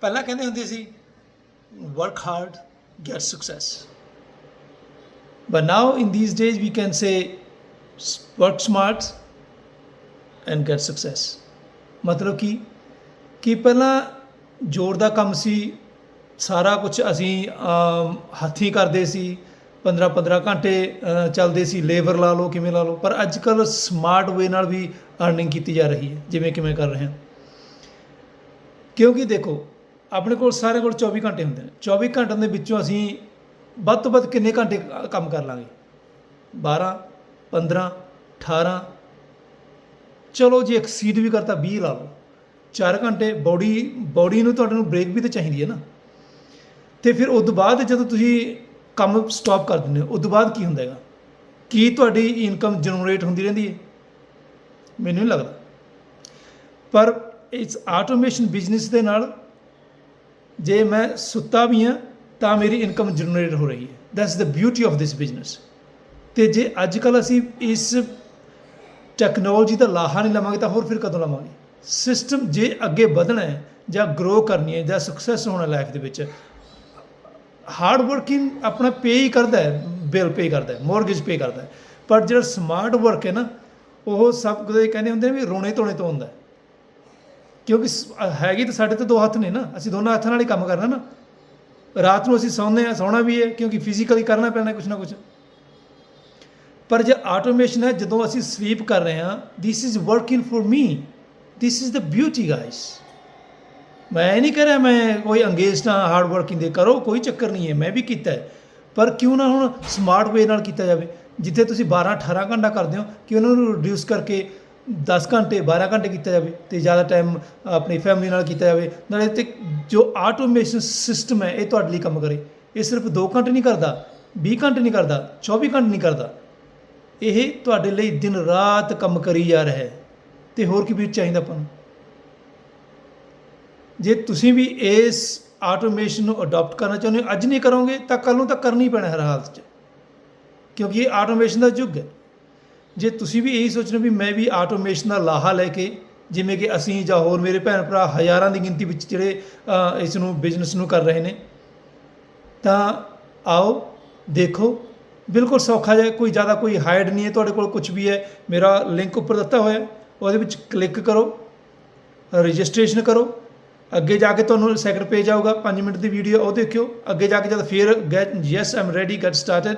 ਪਹਿਲਾਂ ਕਹਿੰਦੇ ਹੁੰਦੇ ਸੀ work hard get success but now in these days we can say s- work smart and get success. ਮਤਲਬ ਕਿ ਕਿ ਪਹਿਲਾਂ ਜ਼ੋਰ ਦਾ ਕੰਮ ਸੀ, ਸਾਰਾ ਕੁਝ ਅਸੀਂ ਹੱਥੀਂ ਕਰਦੇ ਸੀ 15 15 ਘੰਟੇ ਚੱਲਦੇ ਸੀ ਲੇਬਰ ਲਾ ਲਓ, ਕਿਵੇਂ ਲਾ ਲਓ, ਪਰ ਅੱਜ ਕੱਲ ਸਮਾਰਟ ਵੇ ਨਾਲ ਵੀ ਅਰਨਿੰਗ ਕੀਤੀ ਜਾ ਰਹੀ ਹੈ, ਜਿਵੇਂ ਕਿਵੇਂ ਕਰ ਰਹੇ। ਹਾਂ ਕਿਉਂਕਿ ਦੇਖੋ ਆਪਣੇ ਕੋਲ ਸਾਰੇ ਕੋਲ 24 ਘੰਟੇ ਹੁੰਦੇ ਨੇ। 24 ਘੰਟਿਆਂ ਦੇ ਵਿੱਚੋਂ ਅਸੀਂ ਵੱਧ ਤੋਂ ਵੱਧ ਕਿੰਨੇ ਘੰਟੇ ਕੰਮ ਕਰ ਲਾਂਗੇ? 12 15 18 ਚਲੋ ਜੇ ਐਕਸੀਡ ਵੀ ਕਰਤਾ 20 ਲਾ ਲਓ। 4 ਘੰਟੇ ਬੋਡੀ ਬੋਡੀ ਨੂੰ ਤੁਹਾਡੇ ਨੂੰ ਬ੍ਰੇਕ ਵੀ ਤਾਂ ਚਾਹੀਦੀ ਹੈ ਨਾ। ਤੇ ਫਿਰ ਉਸ ਤੋਂ ਬਾਅਦ ਜਦੋਂ ਤੁਸੀਂ ਕੰਮ ਸਟਾਪ ਕਰ ਦਿੰਦੇ ਹੋ, ਉਸ ਤੋਂ ਬਾਅਦ ਕੀ ਹੁੰਦਾ ਹੈਗਾ? ਕੀ ਤੁਹਾਡੀ ਇਨਕਮ ਜਨਰੇਟ ਹੁੰਦੀ ਰਹਿੰਦੀ ਹੈ? ਮੈਨੂੰ ਨਹੀਂ ਲੱਗਦਾ। ਪਰ ਇਸ ਆਟੋਮੇਸ਼ਨ ਬਿਜ਼ਨਸ ਦੇ ਨਾਲ ਜੇ ਮੈਂ ਸੁੱਤਾ ਵੀ ਹਾਂ, ਤਾਂ ਮੇਰੀ ਇਨਕਮ ਜਨਰੇਟ ਹੋ ਰਹੀ ਹੈ। That's the beauty of this business ਤੇ ਜੇ ਅੱਜ ਕੱਲ ਅਸੀਂ ਇਸ ਟੈਕਨੋਲੋਜੀ ਦਾ ਲਾਹਾ ਨਹੀਂ ਲਵਾਂਗੇ, ਤਾਂ ਹੋਰ ਫਿਰ ਕਦੋਂ ਲਵਾਂਗੇ? ਸਿਸਟਮ ਜੇ ਅੱਗੇ ਵਧਣਾ ਹੈ, ਜਾਂ ਗਰੋ ਕਰਨੀ ਹੈ, ਜਾਂ ਸਕਸੈਸ ਹੋਣਾ ਲਾਈਫ ਦੇ ਵਿੱਚ ਹਾਰਡ ਵਰਕਿੰਗ ਆਪਣਾ ਪੇ ਹੀ ਕਰਦਾ ਹੈ ਬਿੱਲ ਪੇ ਕਰਦਾ ਹੈ ਮੋਰਗੇਜ ਪੇ ਕਰਦਾ ਹੈ। ਪਰ ਜਿਹੜਾ ਸਮਾਰਟ ਵਰਕ ਹੈ ਨਾ, ਉਹ ਸਭ ਕੁਝ ਕਹਿੰਦੇ ਹੁੰਦੇ ਵੀ ਰੋਣੇ ਧੋਣੇ ਤੋਂ ਹੁੰਦਾ ਹੈ। ਕਿਉਂਕਿ ਸ- ਹੈਗੀ ਤਾਂ ਸਾਡੇ ਤੇ ਦੋ ਹੱਥ ਨੇ ਨਾ, ਅਸੀਂ ਦੋਨਾਂ ਹੱਥਾਂ ਨਾਲ ਹੀ ਕੰਮ ਕਰਨਾ ਨਾ। ਰਾਤ ਨੂੰ ਅਸੀਂ ਸੌਂਦੇ ਹਾਂ, ਸੌਣਾ ਵੀ ਹੈ, ਕਿਉਂਕਿ ਫਿਜ਼ੀਕਲੀ ਕਰਨਾ ਪੈਣਾ ਕੁਝ ਨਾ ਕੁਝ ਪਰ ਜੇ ਆਟੋਮੇਸ਼ਨ ਹੈ, ਜਦੋਂ ਅਸੀਂ ਸਲੀਪ ਕਰ ਰਹੇ ਹਾਂ this is working for me this is the beauty guys ਮੈਂ ਇਹ ਨਹੀਂ ਕਹਿ ਰਿਹਾ ਮੈਂ ਕੋਈ ਅੰਗੇਜਡ ਹਾਂ ਹਾਰਡ ਵਰਕਿੰਗ ਦੇ ਕਰੋ, ਕੋਈ ਚੱਕਰ ਨਹੀਂ ਹੈ, ਮੈਂ ਵੀ ਕੀਤਾ ਹੈ। ਪਰ ਕਿਉਂ ਨਾ ਹੁਣ ਸਮਾਰਟ ਵੇ ਨਾਲ ਕੀਤਾ ਜਾਵੇ, ਜਿੱਥੇ ਤੁਸੀਂ 12 18 ਘੰਟਾ ਕਰਦੇ ਹੋ ਕਿ ਉਹਨਾਂ ਨੂੰ ਰਿਡਿਊਸ ਕਰਕੇ 10 ਘੰਟੇ 12 ਘੰਟੇ ਕੀਤਾ ਜਾਵੇ ਤੇ ਜ਼ਿਆਦਾ ਟਾਈਮ ਆਪਣੀ ਫੈਮਿਲੀ ਨਾਲ ਕੀਤਾ ਜਾਵੇ। ਨਾਲੇ ਤੇ ਜੋ ਆਟੋਮੇਸ਼ਨ ਸਿਸਟਮ ਹੈ, ਇਹ ਤੁਹਾਡੇ ਲਈ ਕੰਮ ਕਰੇ। ਇਹ ਸਿਰਫ 2 ਘੰਟੇ ਨਹੀਂ ਕਰਦਾ 20 ਘੰਟੇ ਨਹੀਂ ਕਰਦਾ 24 ਘੰਟੇ ਨਹੀਂ ਕਰਦਾ। ਇਹ ਤੁਹਾਡੇ ਲਈ ਦਿਨ ਰਾਤ ਕੰਮ ਕਰੀ ਜਾ ਰਿਹਾ ਹੈ ਤੇ ਹੋਰ ਕੀ ਵੀ ਚਾਹੀਦਾ ਆਪਾਂ ਨੂੰ? ਜੇ ਤੁਸੀਂ ਵੀ ਇਸ ਆਟੋਮੇਸ਼ਨ ਨੂੰ ਅਡਾਪਟ ਕਰਨਾ ਚਾਹੁੰਦੇ ਹੋ, ਅੱਜ ਨਹੀਂ ਕਰੋਗੇ ਤਾਂ ਕੱਲ ਨੂੰ ਤਾਂ ਕਰਨੀ ਪੈਣਾ ਹਰ ਹਾਲਤ 'ਚ। ਕਿਉਂਕਿ ਇਹ ਆਟੋਮੇਸ਼ਨ ਦਾ ਯੁੱਗ ਹੈ। ਜੇ ਤੁਸੀਂ ਵੀ ਇਹੀ ਸੋਚਣਾ ਵੀ ਮੈਂ ਵੀ ਆਟੋਮੇਸ਼ਨ ਦਾ ਲਾਹਾ ਲੈ ਕੇ, ਜਿਵੇਂ ਕਿ ਅਸੀਂ ਜਾਂ ਹੋਰ ਮੇਰੇ ਭੈਣ ਭਰਾ ਹਜ਼ਾਰਾਂ ਦੀ ਗਿਣਤੀ ਵਿੱਚ ਜਿਹੜੇ ਇਸ ਨੂੰ ਬਿਜ਼ਨਸ ਨੂੰ ਕਰ ਰਹੇ ਨੇ, ਤਾਂ ਆਓ ਦੇਖੋ, ਬਿਲਕੁਲ ਸੌਖਾ ਜਿਹਾ, ਕੋਈ ਜ਼ਿਆਦਾ ਕੋਈ ਹਾਈਡ ਨਹੀਂ ਹੈ, ਤੁਹਾਡੇ ਕੋਲ ਕੁਝ ਵੀ ਹੈ, ਮੇਰਾ ਲਿੰਕ ਉੱਪਰ ਦਿੱਤਾ ਹੋਇਆ ਉਹਦੇ ਵਿੱਚ ਕਲਿੱਕ ਕਰੋ ਰਜਿਸਟ੍ਰੇਸ਼ਨ ਕਰੋ, ਅੱਗੇ ਜਾ ਕੇ ਤੁਹਾਨੂੰ ਸੈਕੰਡ ਪੇਜ ਆਊਗਾ 5 ਮਿੰਟ ਦੀ ਵੀਡੀਓ ਉਹ ਦੇਖਿਓ, ਅੱਗੇ ਜਾ ਕੇ ਜਦ ਫਿਰ get yes I'm ready get started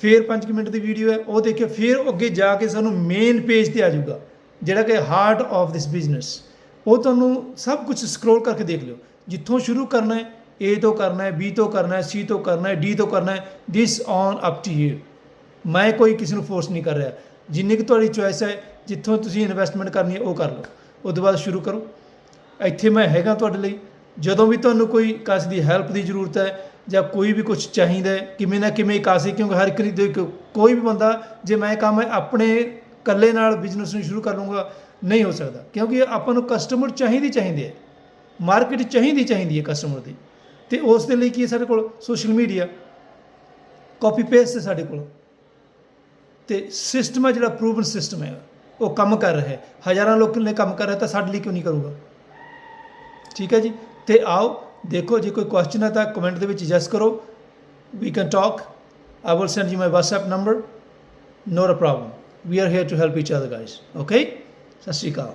ਫਿਰ 5 ਮਿੰਟ ਦੀ ਵੀਡੀਓ ਹੈ, ਉਹ ਦੇਖਿਓ, ਫਿਰ ਅੱਗੇ ਜਾ ਕੇ ਸਾਨੂੰ ਮੇਨ ਪੇਜ ਤੇ ਆ ਜਾਊਗਾ, ਜਿਹੜਾ ਕਿ ਹਾਰਟ ਆਫ ਦਿਸ ਬਿਜ਼ਨਸ ਉਹ ਤੁਹਾਨੂੰ ਸਭ ਕੁਝ ਸਕਰੋਲ ਕਰਕੇ ਦੇਖ ਲਿਓ, ਜਿੱਥੋਂ ਸ਼ੁਰੂ ਕਰਨਾ ਹੈ, A ਤੋਂ ਕਰਨਾ ਹੈ, B ਤੋਂ ਕਰਨਾ ਹੈ, C ਤੋਂ ਕਰਨਾ ਹੈ, D ਤੋਂ ਕਰਨਾ ਹੈ this on up to you ਮੈਂ ਕੋਈ ਕਿਸੇ ਨੂੰ ਫੋਰਸ ਨਹੀਂ ਕਰ ਰਿਹਾ। ਜਿੰਨੀ ਕਿ ਤੁਹਾਡੀ ਚੋਇਸ ਹੈ, ਜਿੱਥੋਂ ਤੁਸੀਂ ਇਨਵੈਸਟਮੈਂਟ ਕਰਨੀ ਹੈ, ਉਹ ਕਰ ਲਓ। ਉਸ ਤੋਂ ਬਾਅਦ ਸ਼ੁਰੂ ਕਰੋ। ਇੱਥੇ ਮੈਂ ਹੈਗਾ ਤੁਹਾਡੇ ਲਈ। ਜਦੋਂ ਵੀ ਤੁਹਾਨੂੰ ਕੋਈ ਕਿਸੇ ਦੀ ਹੈਲਪ ਦੀ ਜ਼ਰੂਰਤ ਹੈ ਜਾਂ ਕੋਈ ਵੀ ਕੁਝ ਚਾਹੀਦਾ ਕਿਵੇਂ ਨਾ ਕਿਵੇਂ ਕਾਸੀ ਕਿਉਂਕਿ ਹਰ ਇੱਕ ਦੀ ਕੋਈ ਵੀ ਬੰਦਾ, ਜੇ ਮੈਂ ਕੰਮ ਆਪਣੇ ਇਕੱਲੇ ਨਾਲ ਬਿਜ਼ਨਸ ਨੂੰ ਸ਼ੁਰੂ ਕਰ ਲੂੰਗਾ ਨਹੀਂ ਹੋ ਸਕਦਾ। ਕਿਉਂਕਿ ਆਪਾਂ ਨੂੰ ਕਸਟਮਰ ਚਾਹੀਦੀ ਚਾਹੀਦੇ ਹੈ। ਮਾਰਕੀਟ ਚਾਹੀਦੀ ਚਾਹੀਦੀ ਹੈ ਕਸਟਮਰ ਦੀ। ਤੇ ਉਸ ਦੇ ਲਈ ਕੀ ਹੈ ਸਾਡੇ ਕੋਲ? ਸੋਸ਼ਲ ਮੀਡੀਆ ਕਾਪੀ ਪੇਸਟ ਹੈ ਸਾਡੇ ਕੋਲ। ਤੇ ਸਿਸਟਮ ਹੈ ਜਿਹੜਾ ਪ੍ਰੂਵਨ ਸਿਸਟਮ ਹੈ। ਉਹ ਕੰਮ ਕਰ ਰਿਹਾ ਹੈ। ਹਜ਼ਾਰਾਂ ਲੋਕਾਂ ਨੇ ਕੰਮ ਕਰ ਰਿਹਾ, ਤਾਂ ਸਾਡੇ ਲਈ ਕਿਉਂ ਨਹੀਂ ਕਰੂਗਾ? ਠੀਕ ਹੈ ਜੀ? ਤੇ ਆਓ ਦੇਖੋ, ਜੇ ਕੋਈ ਕੁਐਸਚਨ ਹੈ ਤਾਂ ਕਮੈਂਟ ਦੇ ਵਿੱਚ ਜਸ ਕਰੋ। We can talk I will send you my WhatsApp number not a problem we are here to help each other guys okay ਸਤਿ ਸ਼੍ਰੀ ਅਕਾਲ।